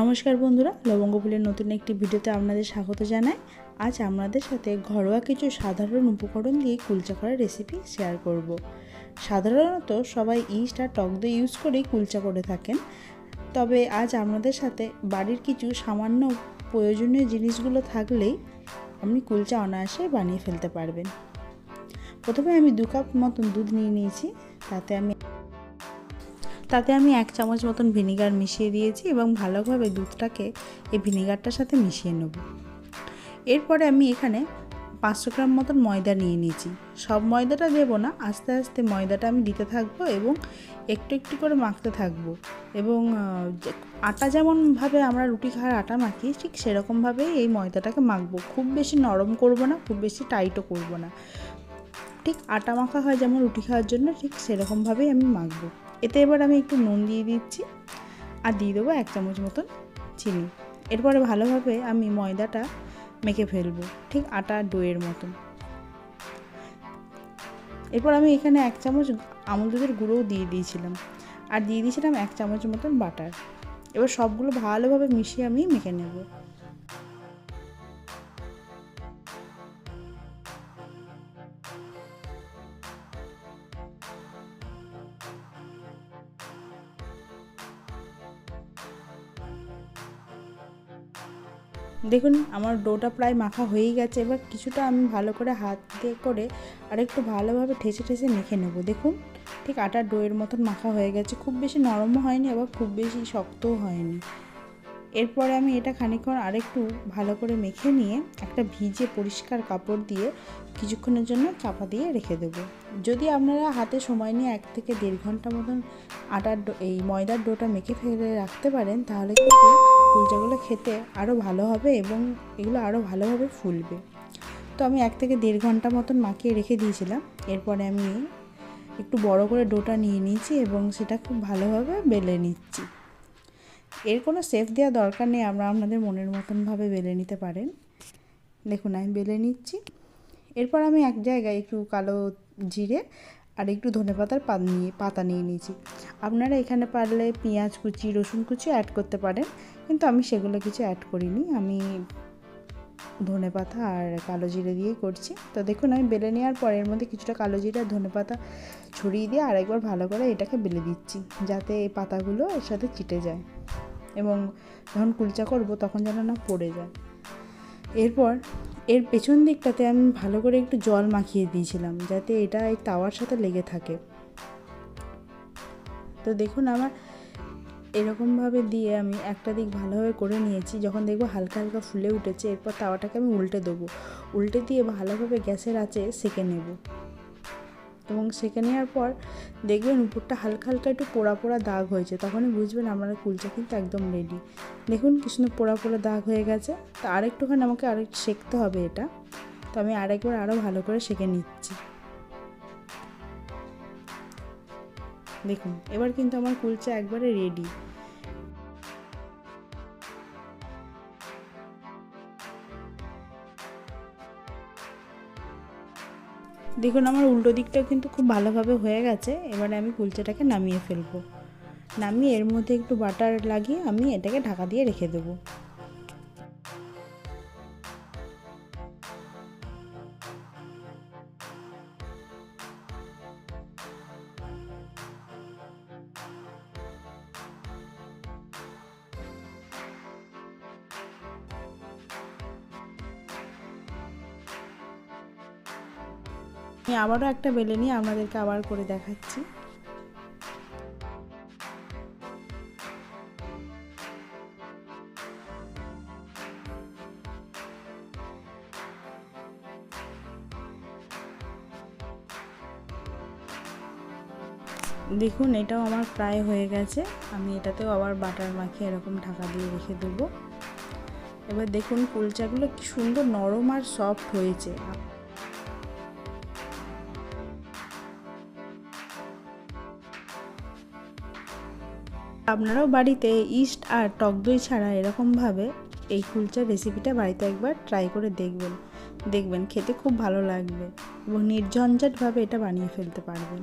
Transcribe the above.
নমস্কার বন্ধুরা, লবঙ্গ ফুলের নতুন একটি ভিডিওতে আপনাদের স্বাগত জানাই। আজ আপনাদের সাথে ঘরোয়া কিছু সাধারণ উপকরণ দিয়ে কুলচা করার রেসিপি শেয়ার করব। সাধারণত সবাই ইস্ট আর টক দই ইউজ করেই কুলচা করে থাকেন। তবে আজ আপনাদের সাথে বাড়ির কিছু সামান্য প্রয়োজনীয় জিনিসগুলো থাকলেই আপনি কুলচা অনায়াসে বানিয়ে ফেলতে পারবেন। প্রথমে আমি দু কাপ মতন দুধ নিয়ে নিয়েছি, তাতে আমি তাতে আমি এক চামচ মতন ভিনিগার মিশিয়ে দিয়েছি এবং ভালোভাবে দুধটাকে এই ভিনিগারটার সাথে মিশিয়ে নেব। এরপরে আমি এখানে পাঁচশো গ্রাম মতন ময়দা নিয়ে নিয়েছি। সব ময়দাটা দেবো না, আস্তে আস্তে ময়দাটা আমি দিতে থাকব এবং একটু একটু করে মাখতে থাকব। এবং আটা যেমনভাবে আমরা রুটি খাওয়ার আটা মাখি, ঠিক সেরকমভাবেই এই ময়দাটাকে মাখবো। খুব বেশি নরম করব না, খুব বেশি টাইটও করব না। ঠিক আটা মাখা হয় যেমন রুটি খাওয়ার জন্য, ঠিক সেরকমভাবেই আমি মাখবো। এতে এবার আমি একটু নুন দিয়ে দিচ্ছি আর দিয়ে দেবো এক চামচ মতন চিনি। এরপরে ভালোভাবে আমি ময়দাটা মেখে ফেলব, ঠিক আটা ডোয়ের মতন। এরপর আমি এখানে এক চামচ আমুল দুধের গুঁড়োও দিয়ে দিয়েছিলাম আর দিয়ে দিয়েছিলাম এক চামচ মতন বাটার। এবার সবগুলো ভালোভাবে মিশিয়ে আমি মেখে নেব। দেখুন, আমার ডোটা প্রায় মাখা হয়েই গেছে। এবার কিছুটা আমি ভালো করে হাত দিয়ে করে আরেকটু ভালোভাবে ঠেসে ঠেসে মেখে নেব। দেখুন, ঠিক আটা ডোয়ের মতন মাখা হয়ে গেছে। খুব বেশি নরমও হয়নি, আবার খুব বেশি শক্তও হয়নি। এরপরে আমি এটা খানিকক্ষণ আরেকটু ভালো করে মেখে নিয়ে একটা ভিজে পরিষ্কার কাপড় দিয়ে কিছুক্ষণের জন্য চাপা দিয়ে রেখে দেবো। যদি আপনারা হাতে সময় নিয়ে এক থেকে দেড় ঘণ্টা মতন আটার এই ময়দার ডোটা মেখে ফেলে রাখতে পারেন, তাহলে কিন্তু কুলচাগুলো খেতে আরও ভালো হবে এবং এগুলো আরও ভালোভাবে ফুলবে। তো আমি এক থেকে দেড় ঘণ্টা মতন মাখিয়ে রেখে দিয়েছিলাম। এরপরে আমি একটু বড় করে ডোটা নিয়ে নিয়েছি এবং সেটা খুব ভালোভাবে বেলে নিচ্ছি। এর কোনো সেফ দেওয়া দরকার নেই, আমরা আপনাদের মনের মতনভাবে বেলে নিতে পারেন। দেখুন, আমি বেলে নিচ্ছি। এরপর আমি এক জায়গায় একটু কালো জিরে আর একটু ধনে পাতার পাত নিয়ে, পাতা নিয়ে নিয়েছি। আপনারা এখানে পারলে পেঁয়াজ কুচি, রসুন কুচি অ্যাড করতে পারেন, কিন্তু আমি সেগুলো কিছু অ্যাড করিনি। আমি ধনে পাতা আর কালো জিরে দিয়েই করছি। তো দেখুন, আমি বেলে নেওয়ার পর এর মধ্যে কিছুটা কালো জিরে আর ধনে পাতা ছড়িয়ে দিয়ে আরেকবার ভালো করে এটাকে বেলে দিচ্ছি, যাতে এই পাতাগুলো এর সাথে চিটে যায়। এবং যখন কুলচা করব তখন যেন না পড়ে যায়। এরপর এর পেছন দিকটাতে আমি ভালো করে একটু জল মাখিয়ে দিয়েছিলাম, যাতে এটা এই তাওয়ার সাথে লেগে থাকে। তো দেখুন আমার এরকমভাবে দিয়ে আমি একটা দিক ভালোভাবে করে নিয়েছি, যখন দেখব হালকা হালকা ফুলে উঠেছে, এরপর তাওয়াটাকে আমি উল্টে দেবো। উল্টে দিয়ে ভালোভাবে গ্যাসের আঁচে সেকে নেব। এবং সেঁকে নেওয়ার পর দেখবেন উপরটা হালকা হালকা একটু পোড়া পোড়া দাগ হয়েছে। তখনই বুঝবেন আপনারা কুলচা কিন্তু একদম রেডি দেখুন কৃষ্ণ পোড়া পোড়া দাগ হয়ে গেছে। তো আরেকটুখানি আমাকে আরেক সেঁকতে হবে এটা। তো আমি আরেকবার আরও ভালো করে সেঁকে নিচ্ছি। দেখুন, এবার কিন্তু আমার কুলচা একবারে রেডি দেখুন, আমার উল্টো দিকটাও কিন্তু খুব ভালোভাবে হয়ে গেছে। এবারে আমি কুলচাটাকে নামিয়ে ফেলব। নামিয়ে এর মধ্যে একটু বাটার লাগিয়ে আমি এটাকে ঢাকা দিয়ে রেখে দেবো। আমি আবারও একটা বেলে নিয়ে আপনাদেরকে আবার করে দেখাচ্ছি। দেখুন, এটাও আমার প্রায় হয়ে গেছে। আমি এটাতেও আবার বাটার মাখিয়ে এরকম ঢাকা দিয়ে রেখে দেবো। এবার দেখুন, কুলচাগুলো কি সুন্দর নরম আর সফট হয়েছে। আপনারাও বাড়িতে ইস্ট আর টক দই ছাড়া এরকমভাবে এই কুলচার রেসিপিটা বাড়িতে একবার ট্রাই করে দেখবেন। দেখবেন, খেতে খুব ভালো লাগবে এবং নির্ঝঞ্ঝাটভাবে এটা বানিয়ে ফেলতে পারবেন।